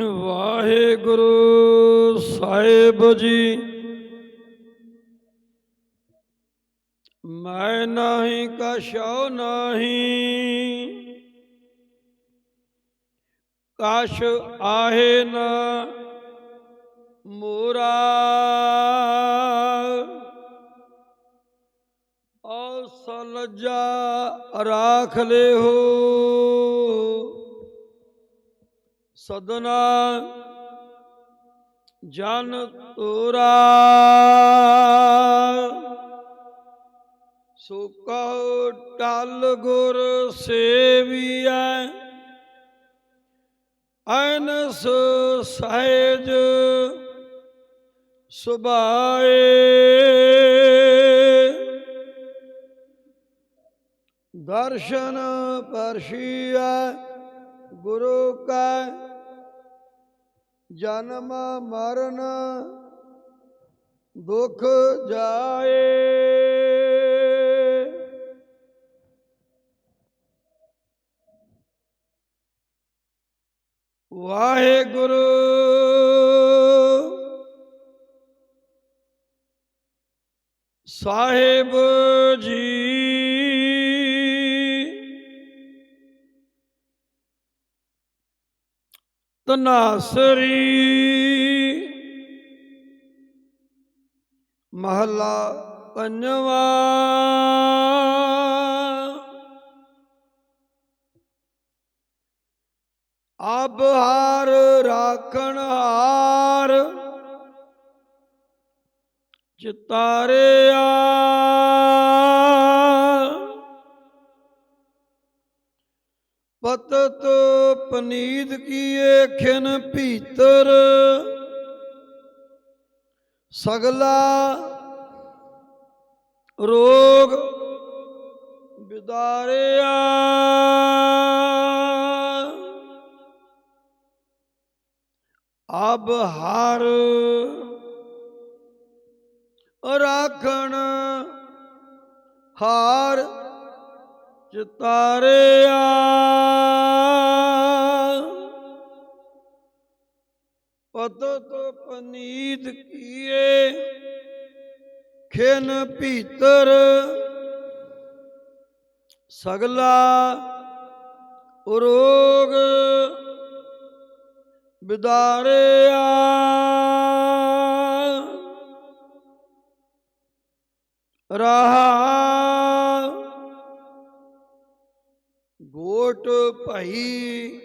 ਵਾਹਿਗੁਰੂ ਸਾਹਿਬ ਜੀ। ਮੈਂ ਨਹੀਂ ਕਛਉ ਨਹੀਂ, ਕਛ ਆਹੇ ਨਾ ਮੋਰਾ। ਔਸਲ ਜਾ ਰਾਖ ਲਿਓ ਸਦਨਾ ਜਨ ਤੋਰਾ ਸੋ ਕਹੋ ਟਲ ਗੁਰ ਸੇਵੀਐ, ਅਨਸ ਸਹਿਜ ਸੁਭਾਏ। ਦਰਸ਼ਨ ਪਰਸ਼ੀਐ ਗੁਰੂ ਕੈ ਜਨਮ ਮਰਨ ਦੁਖ ਜਾਏ। ਵਾਹਿਗੁਰੂ। ਸਾਹਿਬ ਜੀ। ਤਨਾਸਰੀ। ਮਹਲਾ ਪੰਜਵਾ। ਅਬ ਹਾਰ ਰਾਖਣ ਹਾਰ ਚਿਤਾਰਿਆ ਪਤਤ ਪਨੀਤ ਕੀਏ ਖਿਨ ਭੀਤਰ। ਸਗਲਾ ਰੋਗ ਵਿਦਾਰਿਆ ਅਬ ਹਰ ਰਾਖਣ ਹਾਰ ਚਿਤਾਰਿਆ ਪਤਤ ਪਨੀਤ ਕੀਏ ਖਿਨ ਭੀਤਰ। ਸਗਲਾ ਰੋਗ ਵਿਦਾਰਿਆ ਰਹਾ ਗੋਟ ਭਈ।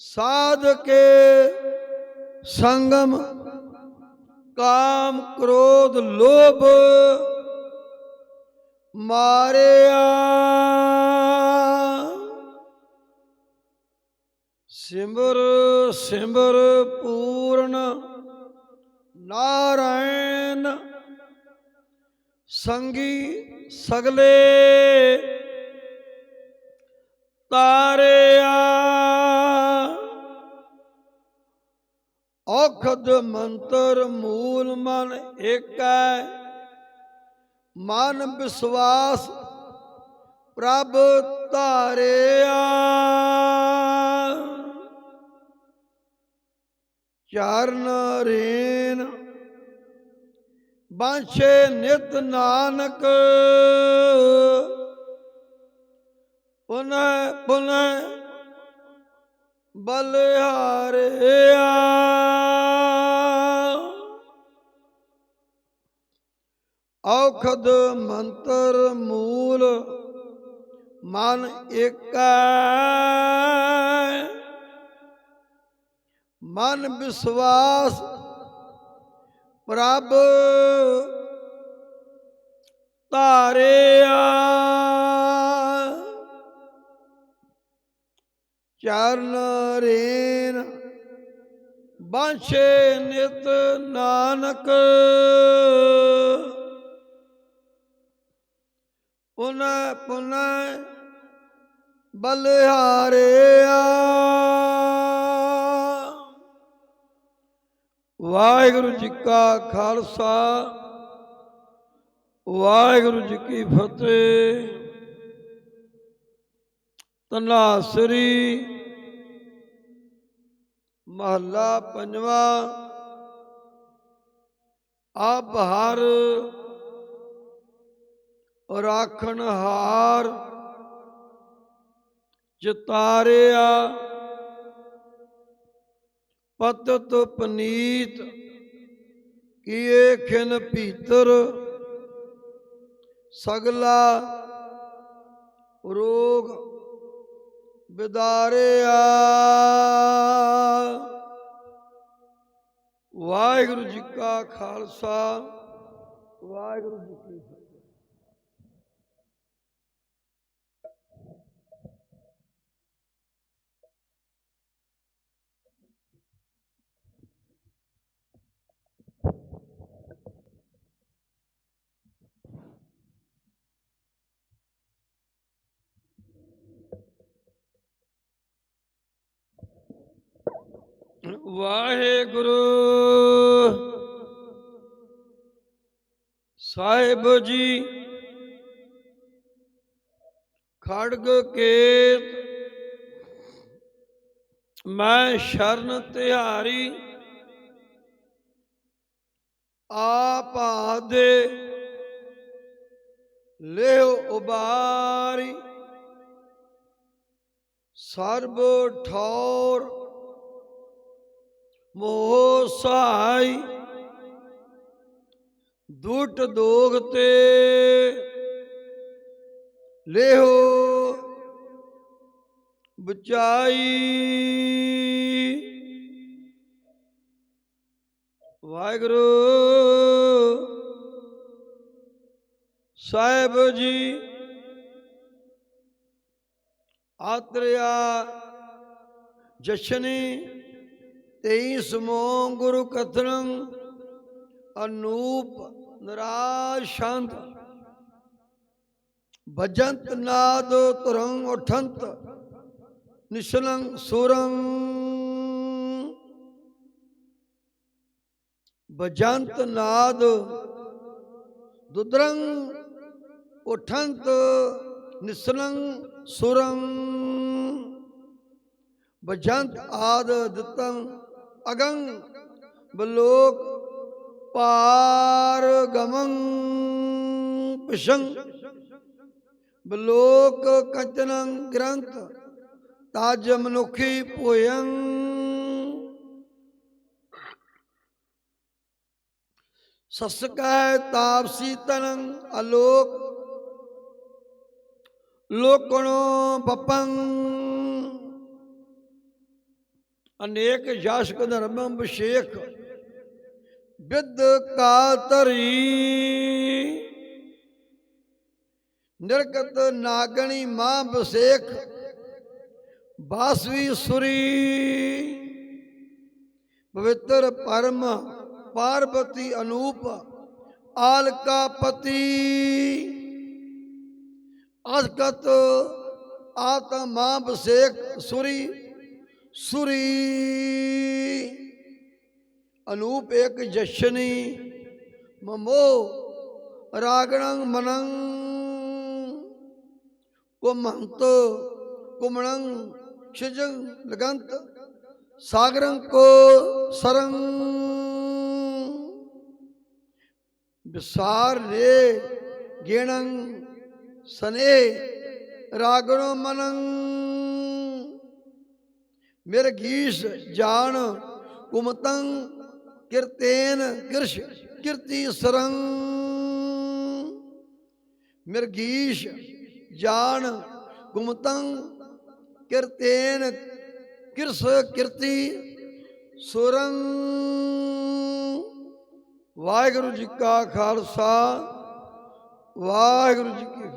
ਸਾਧ ਕੇ ਸੰਗਮ, ਕਾਮ ਕ੍ਰੋਧ ਲੋਭ, ਮਾਰਿਆ ਸਿਮਰ ਸਿਮਰ ਪੂਰਨ ਨਾਰਾਇਣ, ਸੰਗੀ ਸਗਲੇ। ਤਾਰਿਆ ਔਖਦ ਮੰਤਰ ਮੂਲ ਮਨ ਏਕੈ, ਮਨ ਵਿਸਵਾਸ ਪ੍ਰਭ ਧਾਰਿਆ। ਚਰਨ ਰੇਨ ਬਾਂਛੇ ਨਿਤ ਨਾਨਕ ਪੁਨਹ ਪੁਨਹ ਬਲਿਹਾਰਿਆ। ਔਖਦ ਮੰਤਰ ਮੂਲ ਮਨ ਏਕੈ। ਮਨ ਵਿਸਵਾਸ ਪ੍ਰਭ ਧਾਰਿਆ। ਚਰਨ ਰੇਨ, ਬਾਂਛੇ ਨਿਤ ਨਾਨਕ। ਪੁਨੈ ਪੁਨ ਬਲਿਹਾਰਿਆ। ਵਾਹਿਗੁਰੂ ਜੀ ਕਾ ਖਾਲਸਾ, ਵਾਹਿਗੁਰੂ ਜੀ ਕੀ ਫਤਿਹ। ਤਨਾਸਰੀ ਮਹੱਲਾ ਪੰਜਵਾ। ਆਪ ਹਰ ਰਾਖਣ ਹਾਰ ਚਿਤਾਰਿਆ ਪਤਤ ਪਨੀਤ ਕੀਏ ਖਿਨ ਭੀਤਰ, ਸਗਲਾ ਰੋਗ ਬਿਦਾਰਿਆ। ਵਾਹਿਗੁਰੂ ਜੀ ਕਾ ਖਾਲਸਾ ਵਾਹਿਗੁਰੂ ਜੀ ਕੀ ਫਤਿਹ। ਵਾਹਿਗੁਰੂ। ਸਾਹਿਬ ਜੀ ਖੜਗ ਕੇਤ ਮੈਂ ਸ਼ਰਨ ਤਿਹਾਰੀ ਆਪ ਆਦੇ ਲਿਓ ਉਬਾਰੀ। ਸਰਬ ਠੌਰ ਮੋਹ ਸਹਾਈ ਦੁਟ ਦੋਗ ਤੇ ਲੇਹੋ ਬਚਾਈ ਵਾਹਿਗੁਰੂ ਸਾਹਿਬ ਜੀ ਆਤਰਿਆ ਜਸ਼ਨੀ ਤੇਈ ਸਮੋ ਗੁਰੂ ਕਥਨੰ ਅਨੂਪ ਨਰਾਸ਼ੰਤ ਸ਼ਾਂਤ। ਭਜੰਤ ਨਾਦ ਤੁਰੰ ਉਠੰਤ ਨਿਸ਼ਲੰ ਸੁਰੰ। ਭਜੰਤ ਨਾਦ ਦੁਦਰੰ ਉਠੰਤ ਨਿਸਲੰ ਸੁਰੰ। ਭਜੰਤ ਆਦ ਦਿੱਤੰ ਅਗੰ ਬਲੋਕ ਪਾਰ ਗਮੰ ਪਿਸ਼ੰ। ਬਲੋਕ ਕਚਨੰ ਗ੍ਰੰਥ ਤਾਜ ਮਨੁਖੀ ਭੋਯੰ ਸਸਕੈ ਤਾਪਸੀ ਤਨੰ ਅਲੋਕ। ਲੋਕਣੋ ਪਪੰ ਅਨੇਕ ਯਸ਼ਕ ਧਰਮੰ ਵਿਸ਼ੇਖ ਵਿਦ ਕਾਤਰੀ ਨਿਰਗਤ ਨਾਗਣੀ ਮਾਂ ਬਸੇਖ ਬਾਸਵੀ ਸੁਰੀ। ਪਵਿੱਤਰ ਪਰਮ ਪਾਰਵਤੀ ਅਨੂਪ ਆਲਕਾ ਪਤੀ। ਅਸਕਤ ਆਤਮਾ ਬਸੇਖ ਸੁਰੀ ਸੁਰੀ। ਅਨੂਪ ਇੱਕ ਜਸ਼ਨੀ, ਮਮੋ ਰਾਗਣੰ ਮਨੰ ਕੁਮਹੰਤ ਕੁਮਣੰ ਸ਼ਿਜੰ ਲਗੰਤ, ਸਾਗਰੰ ਕੋ ਸਰੰ। ਵਿਸਾਰ ਰੇ ਗੇਣੰ ਸਨੇ ਰਾਗਣੋ ਮਨੰ। ਮਿਰਗੀਸ਼ ਜਾਣ ਕੁਮਤੰ ਕਿਰਤੇਨ ਕਿਰਸ਼ ਕਿਰਤੀ ਸਰੰ। ਮਿਰਗੀਸ਼ ਜਾਣ ਕੁਮਤੰ ਕਿਰਤੇਨ ਕਿਰਸ ਕਿਰਤੀ ਸੁਰੰ। ਵਾਹਿਗੁਰੂ ਜੀ ਕਾ ਖਾਲਸਾ, ਵਾਹਿਗੁਰੂ ਜੀ ਕੀ